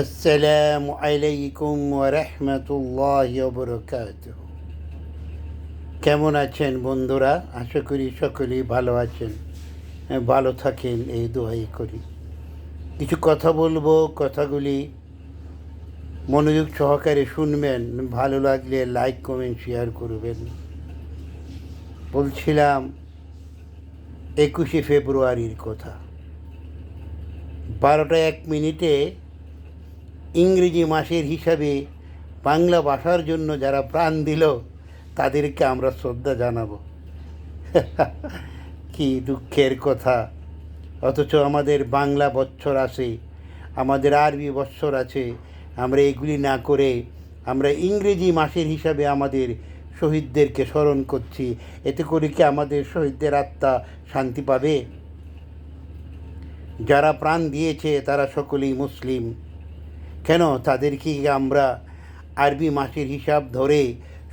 আসসালামু আলাইকুম ওরহমতুল্লাহ বরকাত কেমন আছেন বন্ধুরা? আশা করি সকলেই ভালো আছেন। হ্যাঁ, ভালো থাকেন, এই দোয়াই করি। কিছু কথা বলব, কথাগুলি মনোযোগ সহকারে শুনবেন, ভালো লাগলে লাইক, কমেন্ট, শেয়ার করবেন। বলছিলাম, একুশে ফেব্রুয়ারির কথা। বারোটা এক মিনিটে ইংরেজি মাসের হিসাবে বাংলা ভাষার জন্য যারা প্রাণ দিল, তাদেরকে আমরা শ্রদ্ধা জানাব। কি দুঃখের কথা। অথচ আমাদের বাংলা বৎসর আছে, আমাদের আরবি বৎসর আছে, আমরা এগুলি না করে আমরা ইংরেজি মাসের হিসাবে আমাদের শহীদদেরকে স্মরণ করছি। এতে করে কি আমাদের শহীদদের আত্মা শান্তি পাবে? যারা প্রাণ দিয়েছে, তারা সকলেই মুসলিম। কেন তাদেরকে আমরা আরবি মাসের হিসাব ধরে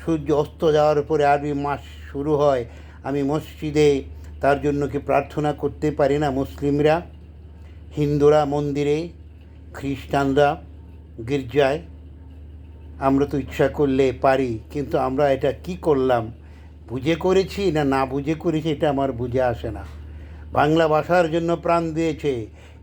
সূর্য অস্ত যাওয়ার পরে আরবি মাস শুরু হয়, আমি মসজিদে তার জন্য কি প্রার্থনা করতে পারি না মুসলিমরা? হিন্দুরা মন্দিরে, খ্রিস্টানরা গির্জায়? আমরা তো ইচ্ছা করলে পারি, কিন্তু আমরা এটা কি করলাম? বুঝে করেছি না না বুঝে করেছি এটা আমার বুঝে আসে না? বাংলা ভাষার জন্য প্রাণ দিয়েছে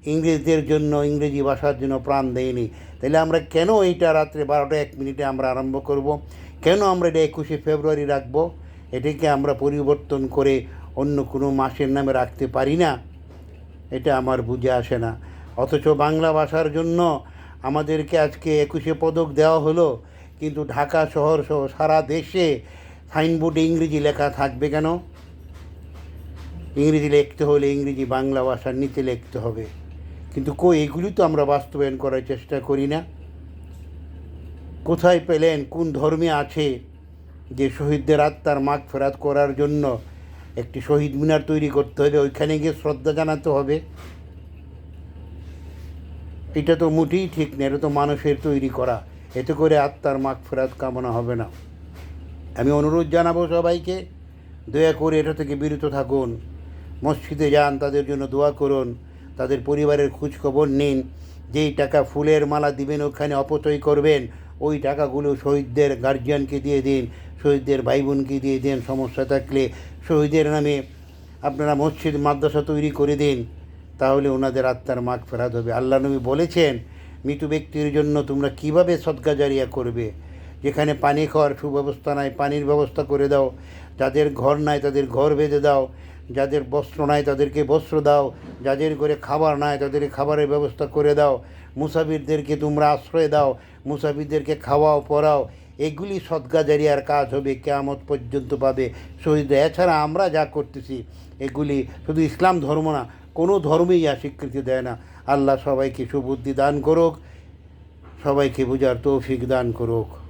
ইংরেজদের জন্য, ইংরেজি ভাষার জন্য প্রাণ দেয়নি। তাহলে আমরা কেন এইটা রাত্রে বারোটা এক মিনিটে আমরা আরম্ভ করব? কেন আমরা এটা একুশে ফেব্রুয়ারি রাখব? এটাকে আমরা পরিবর্তন করে অন্য কোনো মাসের নামে রাখতে পারি না। এটা আমার বুঝে আসে না। অথচ বাংলা ভাষার জন্য আমাদেরকে আজকে একুশে পদক দেওয়া হলো। কিন্তু ঢাকা শহর সহ সারা দেশে সাইনবোর্ডে ইংরেজি লেখা থাকবে কেন? ইংরেজি লিখতে হলে ইংরেজি বাংলা ভাষার নিচে লিখতে হবে। কিন্তু কো এগুলি তো আমরা বাস্তবায়ন করার চেষ্টা করি না। কোথায় পেলেন, কোন ধর্মে আছে যে শহীদদের আত্মার মাগ ফেরাত করার জন্য একটি শহীদ মিনার তৈরি করতে হবে, ওইখানে গিয়ে শ্রদ্ধা জানাতে হবে? এটা তো মোটেই ঠিক না, এটা তো মানুষের তৈরি করা। এতে করে আত্মার মাগ ফেরাত কামনা হবে না। আমি অনুরোধ জানাব সবাইকে, দয়া করে এটা থেকে বিরত থাকুন। মসজিদে যান, তাদের জন্য দোয়া করুন। তাদের পরিবারের খোঁজখবর নিন। যেই টাকা ফুলের মালা দিবেন, ওখানে অপচয় করবেন, ওই টাকাগুলো শহীদদের গার্জিয়ানকে দিয়ে দিন, শহীদদের ভাই বোনকে দিয়ে দিন, সমস্যা থাকলে শহীদের নামে আপনারা মসজিদ, মাদ্রাসা তৈরি করে দিন, তাহলে ওনাদের আত্মার মাগ ফেরাত হবে। আল্লাহ নবী বলেছেন, মৃত ব্যক্তির জন্য তোমরা কীভাবে সদকা জারিয়া করবে? যেখানে পানি খাওয়ার সুব্যবস্থা নাই, পানির ব্যবস্থা করে দাও। যাদের ঘর নাই, তাদের ঘর বেঁধে দাও। যাদের বস্ত্র নাই, তাদেরকে বস্ত্র দাও। যাদের ঘরে খাবার নাই, তাদের খাবারের ব্যবস্থা করে দাও। মুসাফিরদেরকে তোমরা আশ্রয় দাও। মুসাফিরদেরকে খাওয়াও, পড়াও। এগুলি সদকা জারিয়ার কাজ হবে, কেয়ামত পর্যন্ত পাবে। শহীদ, এছাড়া আমরা যা করতেছি, এগুলি শুধু ইসলাম ধর্ম না, কোনো ধর্মেই আর স্বীকৃতি দেয় না। আল্লাহ সবাইকে সুবুদ্ধি দান করুক। সবাইকে বোঝার তৌফিক দান করুক।